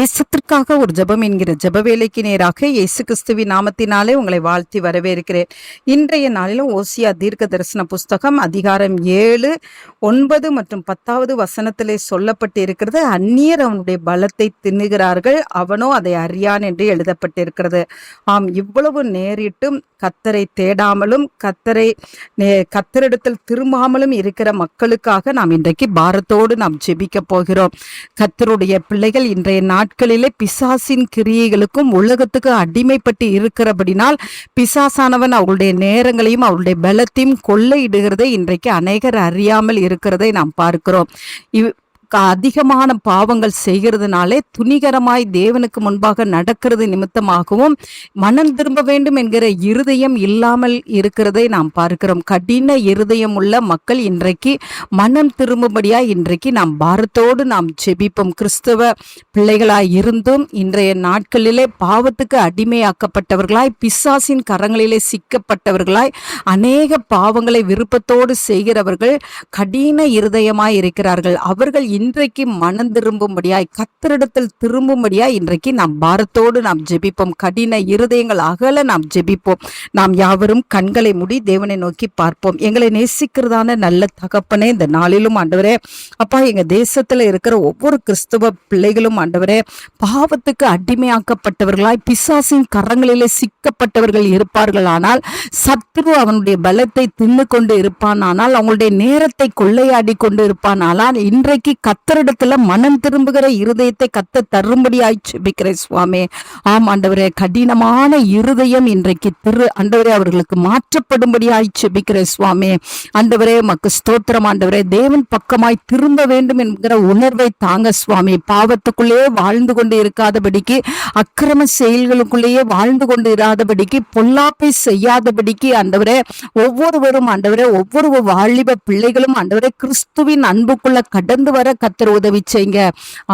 தேசத்திற்காக ஒரு ஜபம் என்கிற ஜெப வேலைக்கு நேராக இயேசு கிறிஸ்துவின் நாமத்தினாலே உங்களை வாழ்த்தி வரவேற்கிறேன். இன்றைய நாளிலும் ஓசியா தீர்க்க தரிசன புஸ்தகம் அதிகாரம் ஏழு ஒன்பது மற்றும் பத்தாவது வசனத்திலே சொல்லப்பட்டு இருக்கிறது அந்நியர் அவனுடைய பலத்தை தின்னுகிறார்கள் அவனோ அதை அறியான் என்று எழுதப்பட்டிருக்கிறது. ஆம் இவ்வளவு நேரிட்டும் கத்தரை தேடாமலும் கத்தரை நே- கத்தரிடத்தில் திரும்பாமலும் இருக்கிற மக்களுக்காக நாம் இன்றைக்கு பாரத்தோடு நாம் ஜெபிக்க போகிறோம். கத்தருடைய பிள்ளைகள் இன்றைய நாள் நாட்களிலே பிசாசின் கிரியைகளுக்கும் உலகத்துக்கு அடிமைப்பட்டு இருக்கிறபடினால் பிசாசானவன் அவர்களுடைய நேரங்களையும் அவருடைய பலத்தையும் கொள்ளையிடுகிறதை இன்றைக்கு அநேகர் அறியாமல் இருக்கிறதை நாம் பார்க்கிறோம். இவ் அதிகமான பாவங்கள் செய்கிறதுனாலே துணிகரமாய் தேவனுக்கு முன்பாக நடக்கிறது நிமித்தமாகவும் மனம் திரும்ப வேண்டும் என்கிற இருதயம் இல்லாமல் இருக்கிறதை நாம் பார்க்கிறோம். கடின இருதயம் உள்ள மக்கள் இன்றைக்கு மனம் திரும்பும்படியா இன்றைக்கு நாம் பாரத்தோடு நாம் ஜெபிப்போம். கிறிஸ்தவ பிள்ளைகளாய் இருந்தும் இன்றைய நாட்களிலே பாவத்துக்கு அடிமையாக்கப்பட்டவர்களாய் பிசாசின் கரங்களிலே சிக்கப்பட்டவர்களாய் அநேக பாவங்களை விருப்பத்தோடு செய்கிறவர்கள் கடின இருதயமாய் இருக்கிறார்கள். அவர்கள் இன்றைக்கு மனம் திரும்பும்படியாய் கத்தரிடத்தில் திரும்பும்படியாய் இன்றைக்கு நாம் பாரத்தோடு நாம் ஜெபிப்போம். கடின இருதயங்கள் அகல நாம் ஜெபிப்போம். நாம் யாவரும் கண்களை மூடி தேவனை நோக்கி பார்ப்போம். எங்களை நேசிக்கிறதான நல்ல தகப்பனே இந்த நாளிலும் ஆண்டவரே அப்பா எங்க தேசத்துல இருக்கிற ஒவ்வொரு கிறிஸ்துவ பிள்ளைகளும் ஆண்டவரே பாவத்துக்கு அடிமையாக்கப்பட்டவர்களாய் பிசாசின் கரங்களிலே சிக்கப்பட்டவர்கள் இருப்பார்கள். ஆனால் சத்ரு அவனுடைய பலத்தை தின்னு கொண்டு இருப்பான். ஆனால் அவங்களுடைய நேரத்தை கொள்ளையாடி கொண்டு இருப்பான். ஆனால் இன்றைக்கு கத்தரிடத்துல மனம் திரும்புகிற இருதயத்தை கத்த தரும்படியாய் செபிக்கிறேன் சுவாமி ஆம் ஆண்டவரே கடினமான இருதயம் இன்றைக்கு திரு ஆண்டவரே அவர்களுக்கு மாற்றப்படும்படியாய் செபிக்கிறேன் சுவாமி ஆண்டவரே மக்கு ஸ்தோத்திரம் ஆண்டவரே தேவன் பக்கமாய் திரும்ப வேண்டும் என்கிற உணர்வை தாங்க சுவாமி பாவத்துக்குள்ளேயே வாழ்ந்து கொண்டு இருக்காதபடிக்கு அக்கிரம செயல்களுக்குள்ளேயே வாழ்ந்து கொண்டு இராதபடிக்கு பொல்லாப்பை செய்யாதபடிக்கு ஆண்டவரே ஒவ்வொருவரும் ஆண்டவரே ஒவ்வொரு வாலிப பிள்ளைகளும் ஆண்டவரே கிறிஸ்துவின் அன்புக்குள்ள கடந்து வர கத்தர் உதவி செய்யுங்க.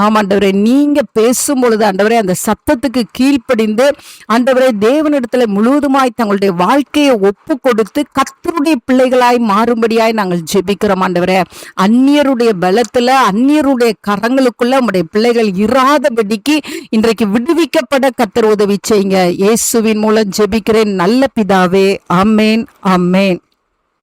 ஆமாண்டவரே நீங்க பேசும் பொழுது ஆண்டவரே அந்த சத்தத்துக்கு கீழ்ப்படிந்து ஆண்டவரே தேவனிடத்துல முழுவதுமாய் தங்களுடைய வாழ்க்கையை ஒப்பு கொடுத்து கத்தருடைய பிள்ளைகளாய் மாறும்படியாய் நாங்கள் ஜெபிக்கிறோம் ஆண்டவரே. அந்நியருடைய பலத்துல அந்நியருடைய கரங்களுக்குள்ள நம்முடைய பிள்ளைகள் இராதபடிக்கு இன்றைக்கு விடுவிக்கப்பட கத்தர் உதவி செய்யுங்க. இயேசுவின் மூலம் ஜெபிக்கிறேன். நல்ல பிதாவே அம்மேன் அம்மேன்